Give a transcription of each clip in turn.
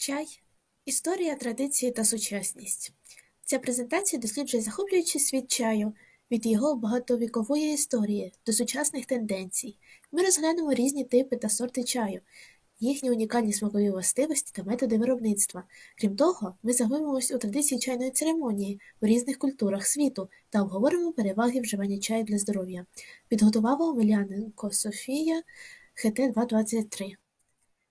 Чай історія, традиції та сучасність. Ця презентація досліджує захоплюючий світ чаю від його багатовікової історії до сучасних тенденцій. Ми розглянемо різні типи та сорти чаю, їхні унікальні смакові властивості та методи виробництва. Крім того, ми заглибимось у традиції чайної церемонії у різних культурах світу та обговоримо переваги вживання чаю для здоров'я. Підготувала Омеляненко Софія ХТ 223.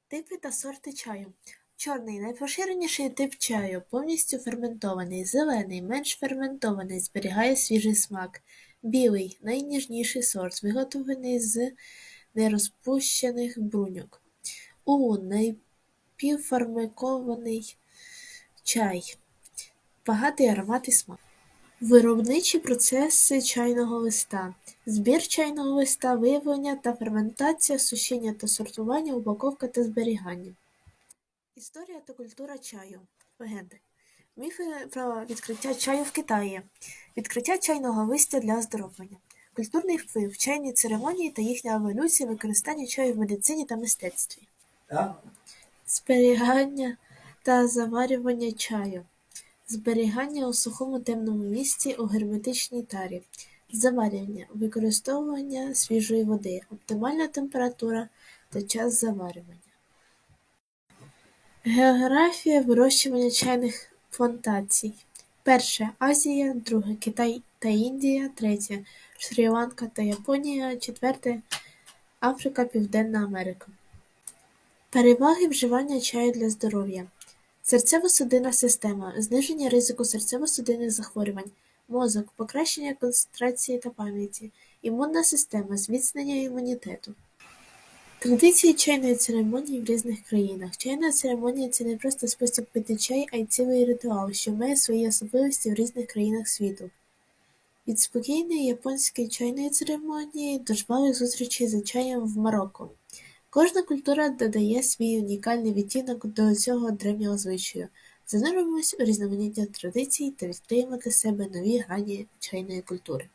Типи та сорти чаю. Чорний найпоширеніший тип чаю, повністю ферментований, зелений, менш ферментований, зберігає свіжий смак. Білий найніжніший сорт, виготовлений з нерозпущених бруньок. У напівферментований чай, багатий аромат і смак. Виробничі процеси чайного листа, збір чайного листа, виявлення та ферментація, сушіння та сортування, упаковка та зберігання. Історія та культура чаю. Легенди. Міфи про відкриття чаю в Китаї. Відкриття чайного листя для оздоровлення. Культурний вплив, чайні церемонії та їхня еволюція, використання чаю в медицині та мистецтві. Зберігання та заварювання чаю. Зберігання у сухому темному місці у герметичній тарі. Заварювання. Використовування свіжої води. Оптимальна температура та час заварювання. Географія вирощування чайних плантацій. Перше Азія, друге Китай та Індія, третє Шрі-Ланка та Японія, четверте Африка, Південна Америка. Переваги вживання чаю для здоров'я. Серцево-судинна система, зниження ризику серцево-судинних захворювань, мозок, покращення концентрації та пам'яті, імунна система, зміцнення імунітету. Традиції чайної церемонії в різних країнах. Чайна церемонія це не просто спосіб пити чай, а й цілий ритуал, що має свої особливості в різних країнах світу. Від спокійної японської чайної церемонії до жвавих зустрічей за чаєм в Марокко. Кожна культура додає свій унікальний відтінок до цього древнього звичаю. Зануримось у різноманіття традицій та відкриємо для себе нові грані чайної культури.